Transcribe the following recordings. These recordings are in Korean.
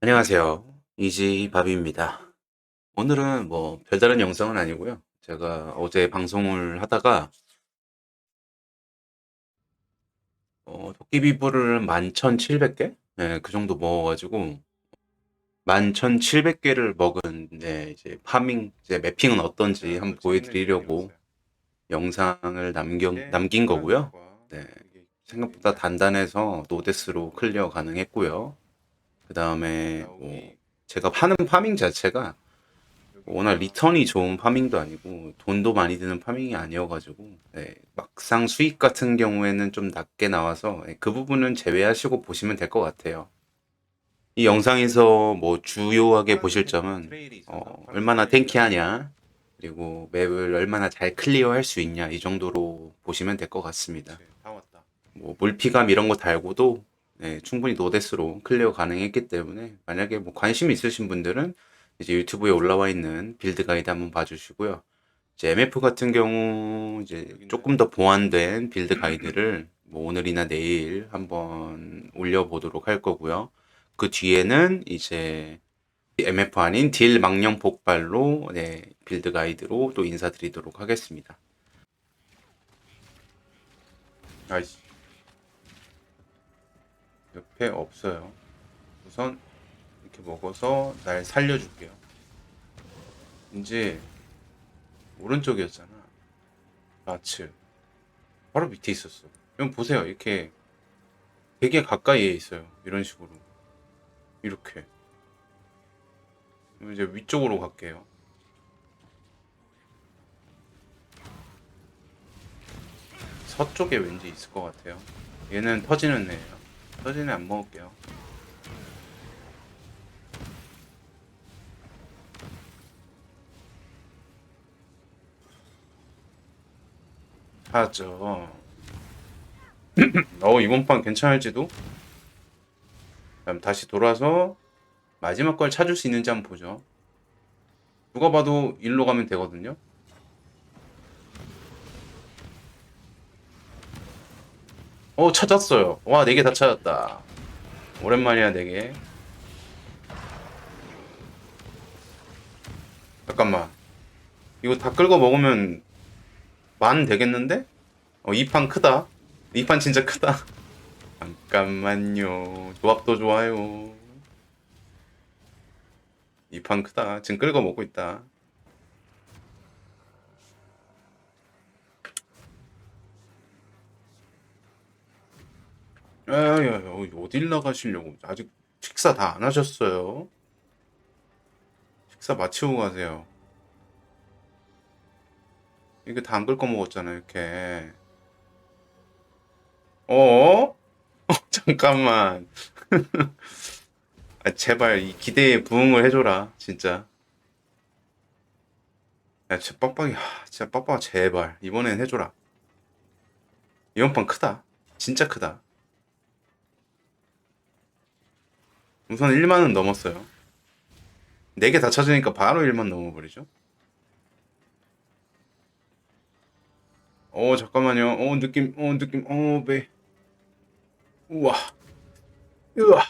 안녕하세요. 이지밥입니다. 오늘은 뭐 별다른 영상은 아니고요. 제가 어제 방송을 하다가 어, 도깨비불을 11,700개? 네, 그 정도 먹어가지고 11,700개를 먹은 네, 이제 파밍, 이제 매핑은 어떤지 한번 보여드리려고 영상을 남겨, 남긴 거고요. 네, 생각보다 단단해서 노데스로 클리어 가능했고요. 그 다음에 뭐 제가 파는 파밍 자체가 워낙 리턴이 좋은 파밍도 아니고 돈도 많이 드는 파밍이 아니어가지고 네, 막상 수익 같은 경우에는 좀 낮게 나와서 네, 그 부분은 제외하시고 보시면 될 것 같아요. 이 영상에서 뭐 주요하게 보실 점은 어, 얼마나 탱키하냐 그리고 맵을 얼마나 잘 클리어할 수 있냐 이 정도로 보시면 될 것 같습니다. 뭐 물피감 이런 거 달고도 네, 충분히 노데스로 클리어 가능했기 때문에 만약에 뭐 관심 있으신 분들은 이제 유튜브에 올라와 있는 빌드 가이드 한번 봐주시고요. 이제 MF 같은 경우 이제 조금 더 보완된 빌드 가이드를 뭐 오늘이나 내일 한번 올려보도록 할 거고요. 그 뒤에는 이제 MF 아닌 딜 망령 폭발로 네, 빌드 가이드로 또 인사드리도록 하겠습니다. 아이씨. 옆에 없어요. 우선 이렇게 먹어서 날 살려줄게요. 이제 오른쪽이었잖아. 마츠. 바로 밑에 있었어. 이건 보세요. 이렇게 되게 가까이에 있어요. 이런 식으로. 이렇게. 그럼 이제 위쪽으로 갈게요. 서쪽에 왠지 있을 것 같아요. 얘는 터지는 애예요. 애안 먹을게요. 하죠. 어, 이번 판 괜찮을지도? 그럼 다시 돌아서 마지막 걸 찾을 수 있는지 한번 보죠. 누가 봐도 일로 가면 되거든요. 어, 찾았어요. 와, 네개다 찾았다. 오랜만이야, 네 개. 잠깐만. 이거 다 끌고 먹으면 만 되겠는데? 어, 이판 크다. 이판 진짜 크다. 잠깐만요. 조합도 좋아요. 이판 크다. 지금 끌고 먹고 있다. 야야야, 어딜 나가시려고? 아직 식사 다 안 하셨어요? 식사 마치고 가세요. 이거 다안 긁어 먹었잖아, 이렇게. 어? 잠깐만. 아, 제발 이 기대에 부응을 해줘라, 진짜. 야, 진짜 빡빡이, 하, 진짜 빡빡아, 제발. 이번엔 해줘라. 이번 판 크다. 진짜 크다. 우선 1만은 넘었어요. 4개 다 찾으니까 바로 1만 넘어버리죠. 어, 잠깐만요. 어, 느낌, 어, 느낌, 어, 배. 우와. 우와.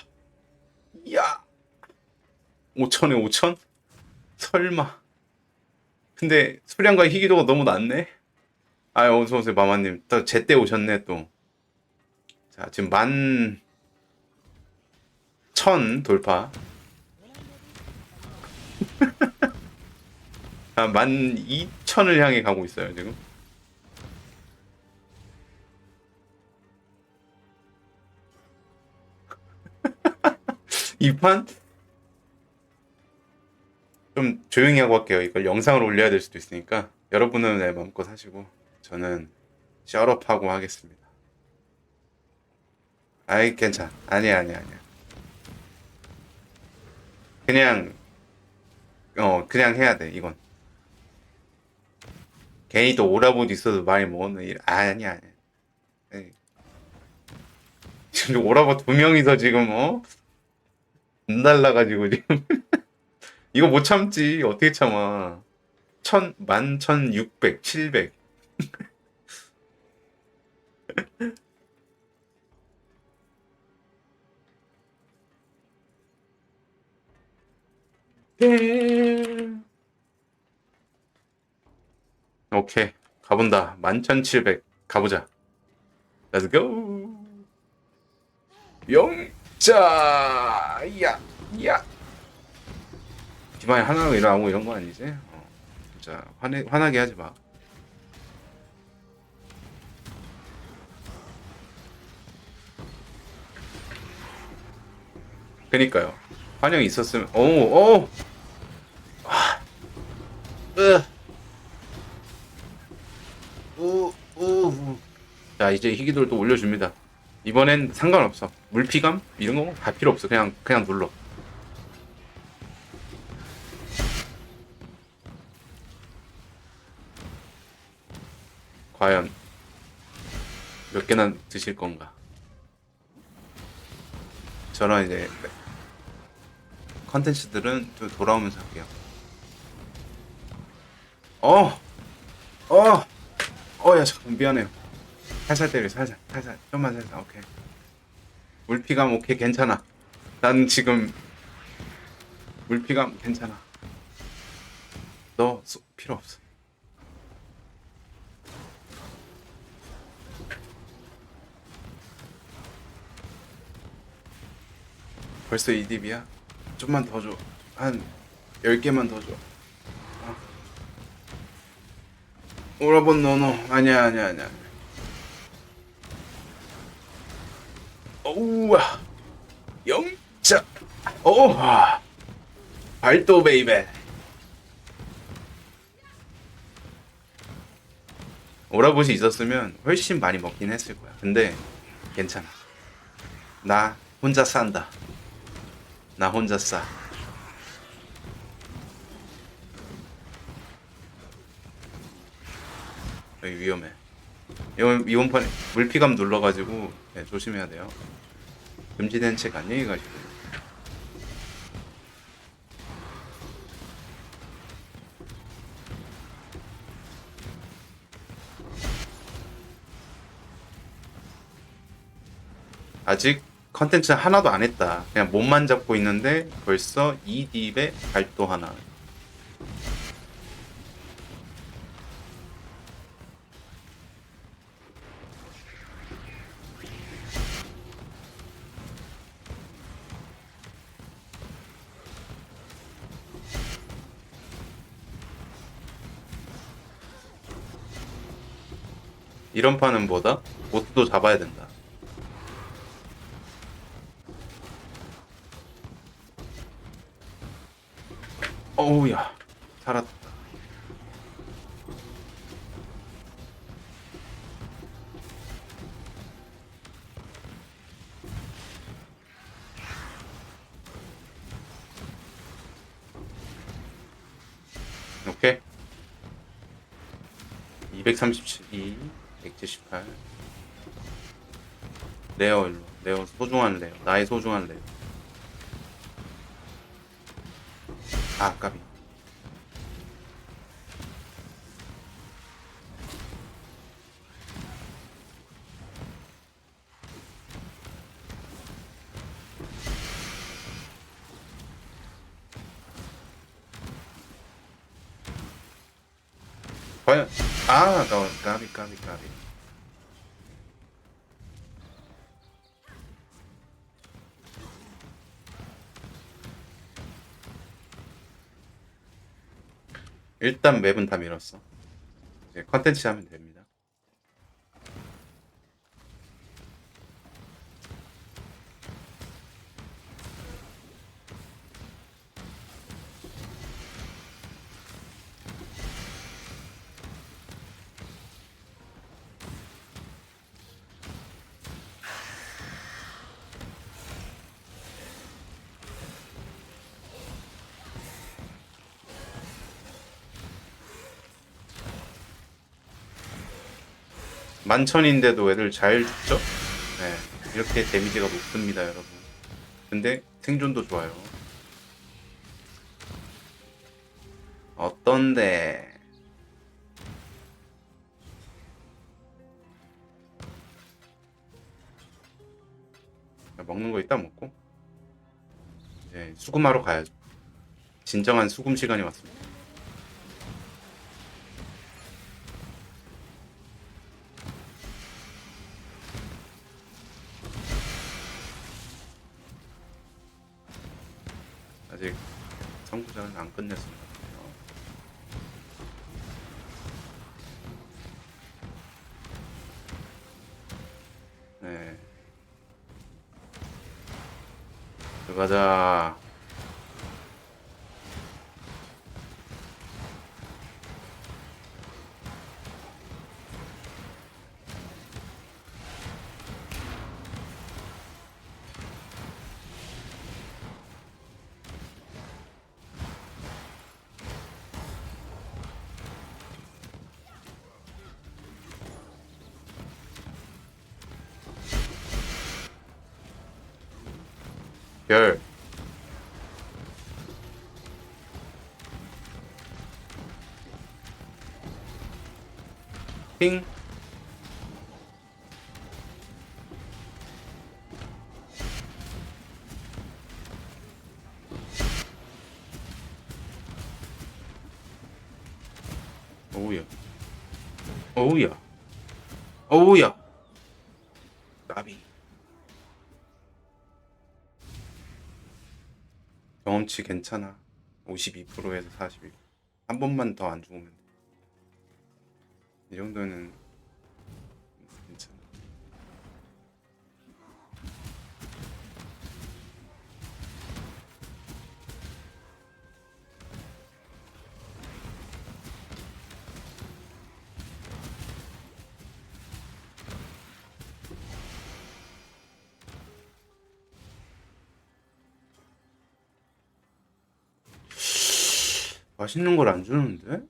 야. 5천에 5천? 설마. 근데 수량과 희귀도가 너무 낮네? 아, 어서오세요, 마마님. 딱 제때 오셨네, 또. 자, 지금 만, 천 돌파. 아, 만 이천을 향해 가고 있어요, 지금. 이 판? 좀 조용히 하고 할게요. 이걸 영상으로 올려야 될 수도 있으니까. 여러분은 내 마음껏 하시고, 저는 셔럽하고 하겠습니다. 아이, 괜찮아. 아니야, 아니야, 아니야. 그냥, 어, 그냥 해야 돼, 이건. 괜히 또 오라보도 있어도 많이 먹었네. 이- 아니야, 아니야. 에이. 지금 오라보 두 명이서 지금, 어? 안 달라가지고 지금. 이거 못 참지. 어떻게 참아. 천, 만, 천, 육백, 칠백. 네. 오케이. 가본다. 11700 가보자. Let's go. 영자! 야 야. 기반에 하나가 일어나고 이런 거 아니지? 어, 진짜 화내, 화나게 하지 마. 그니까요 환영이 있었으면 오오 아, 으. 우, 우, 우. 자 이제 희귀돌도 올려줍니다. 이번엔 상관없어. 물피감? 이런 거 다 필요 없어. 그냥 그냥 눌러. 과연 몇 개나 드실 건가? 저런 이제 컨텐츠들은 좀 돌아오면서 할게요 어! 어! 어, 야, 잠깐 미안해요. 살살 때려, 살살, 살살, 좀만 살살, 오케이. 물피감 오케이, 괜찮아. 난 지금 물피감 괜찮아. 너 쏘- 필요 없어. 벌써 2딥이야? 좀만 더 줘. 한 10개만 더 줘. 오라본 노노 아니야 아니야 아니야 오우와. 영자. 오 발도 베이베. 오라봇이 있었으면 훨씬 많이 먹긴 했을 거야. 근데 괜찮아. 나 혼자 산다 나 혼자 싸 여기 위험해. 이번 이번 판에 물피감 눌러가지고 네, 조심해야 돼요. 금지된 책 안녕히 가시고. 아직 컨텐츠 하나도 안 했다. 그냥 몸만 잡고 있는데 벌써 2딥에 발도 하나. 이런 판은 뭐다? 보트도 잡아야 된다. 어우야, 살았다. 오케이. 237, 178. 레어 일로. 레어 소중한 레어. 나의 소중한 레어. 아, 까비. 과연 아 아까워 까비 까비 까비 일단 맵은 다 밀었어. 이제 컨텐츠 하면 됩니다 만천인데도 애들 잘 죽죠? 네 이렇게 데미지가 높습니다 여러분. 근데 생존도 좋아요. 어떤데? 먹는 거 이따 먹고? 이제 수금하러 가야죠. 진정한 수금 시간이 왔습니다. 아직 선구자는 안 끝냈습니다. 네. 들어가자. 별. 핑. 오우야. 오우야. 오우야. 나비. 경험치 괜찮아. 52%에서 42%. 한 번만 더 안 죽으면 돼. 이 정도는 맛있는 걸 안 주는데?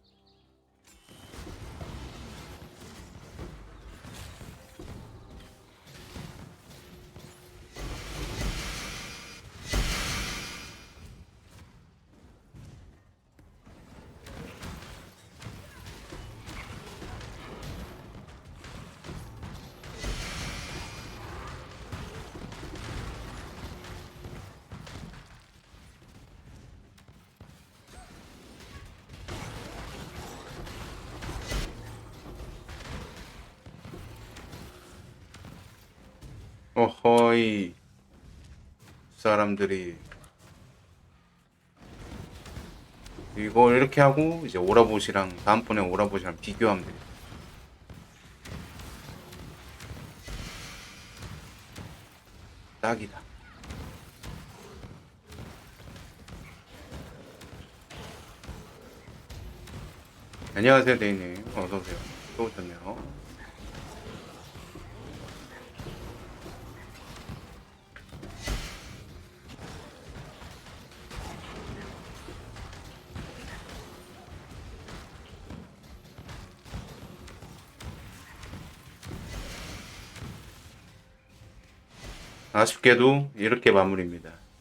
어허이 사람들이 이거 이렇게 하고 이제 오라봇이랑 다음번에 오라봇이랑 비교하면 돼. 딱이다. 안녕하세요, 데이님. 어서 오세요. 또 오셨네요. 아쉽게도 이렇게 마무리입니다.